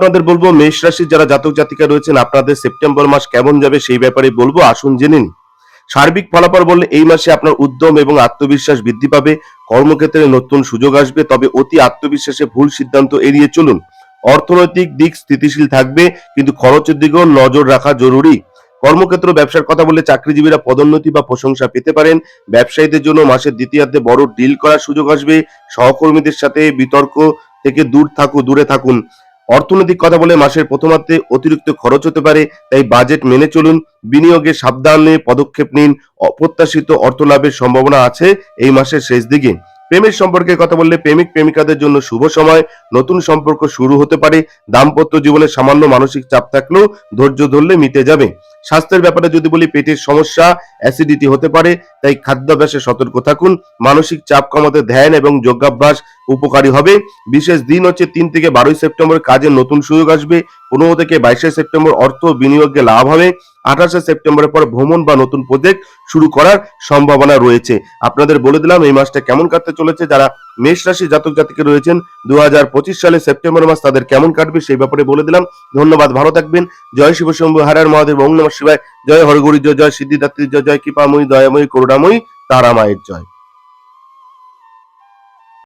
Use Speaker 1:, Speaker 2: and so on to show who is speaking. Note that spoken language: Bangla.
Speaker 1: আপনাদের বলব, মেষ রাশির যারা জাতক জাতিকা রয়েছেন, আপনাদের সেপ্টেম্বর মাস কেমন যাবে সেই ব্যাপারে বলব, আসুন জেনে নিন। সার্বিক ফলাফল বললে এই মাসে আপনার উদ্যম এবং আত্মবিশ্বাস বৃদ্ধি পাবে, কর্মক্ষেত্রে নতুন সুযোগ আসবে, তবে অতি আত্মবিশ্বাসে ভুল সিদ্ধান্ত এড়িয়ে চলুন। অর্থনৈতিক দিক স্থিতিশীল থাকবে, কিন্তু খরচের দিকেও নজর রাখা জরুরি। কর্মক্ষেত্র, ব্যবসার কথা বলে চাকরিজীবীরা পদোন্নতি বা প্রশংসা পেতে পারেন, ব্যবসায়ীদের জন্য মাসের দ্বিতীয়ার্ধে বড় ডিল করার সুযোগ আসবে, সহকর্মীদের সাথে বিতর্ক থেকে দূর থাকুন, দূরে থাকুন। অর্থনৈতিক কথা বলে মাসের প্রথমার্থে অতিরিক্ত খরচ হতে পারে, তাই বাজেট মেনে চলুন, বিনিয়োগে সাবধানে পদক্ষেপ নিন, অপ্রত্যাশিত অর্থ লাভের সম্ভাবনা আছে এই মাসের শেষ দিকে। প্রেমের সম্পর্কে কথা বললে প্রেমিক প্রেমিকাদের জন্য শুভ সময়, নতুন সম্পর্ক শুরু হতে পারে, দাম্পত্য জীবনে সামান্য মানসিক চাপ থাকলেও ধৈর্য ধরলে মিটে যাবে। স্বাস্থ্যের ব্যাপারে যদি বলি পেটের সমস্যা অ্যাসিডিটি হতে পারে, তাই খাদ্যাভ্যাসে সতর্ক থাকুন। মানসিক চাপ কমাতে ধ্যান এবং যোগাভ্যাস উপকারী হবে। বিশেষ দিন হচ্ছে তিন থেকে বারোই সেপ্টেম্বর কাজের নতুন সুযোগ আসবে। পনেরো থেকে বাইশে সেপ্টেম্বর অর্থ বিনিয়োগে লাভ হবে। আঠাশে সেপ্টেম্বরের পর ভ্রমণ বা নতুন প্রজেক্ট শুরু করার সম্ভাবনা রয়েছে। আপনাদের বলে দিলাম, এই মাসটা কেমন কাটতে চলেছে, যারা মেষ রাশি জাতক জাতিকে রয়েছেন দু হাজার পঁচিশ সালে সেপ্টেম্বর মাস তাদের কেমন কাটবে সেই ব্যাপারে বলে দিলাম। ধন্যবাদ, ভালো থাকবেন। জয় শিব শম্ভু হারার মহাদেব বঙ্গ নম শিবায়। জয় হরগরিজ, জয় সিদ্ধিদাত্রী, জয় কৃপাময়ী, দয়াময়ী, করুণাময়ী, তারামায়ের জয়।